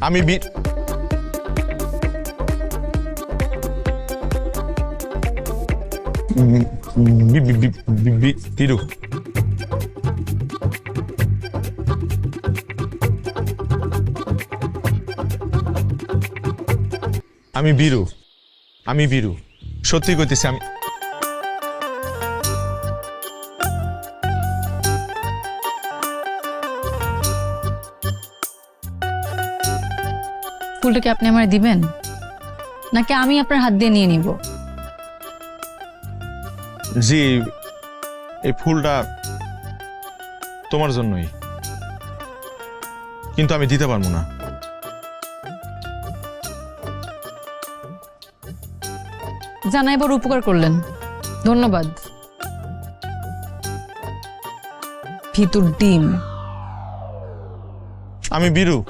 আমি বি বিরু আমি বীরু। আমি বীরু। সত্যি কইতেছি আমি ফুলটা কি আপনি আমার দিবেন? নাকি আমি আপনার হাত দিয়ে নিয়ে নিব? জি এই ফুলটা তোমার জন্যই। কিন্তু আমি দিতে পারব না। জানাইবার উপকার করলেন। ধন্যবাদ। ভিতর ডিম। আমি বীরু।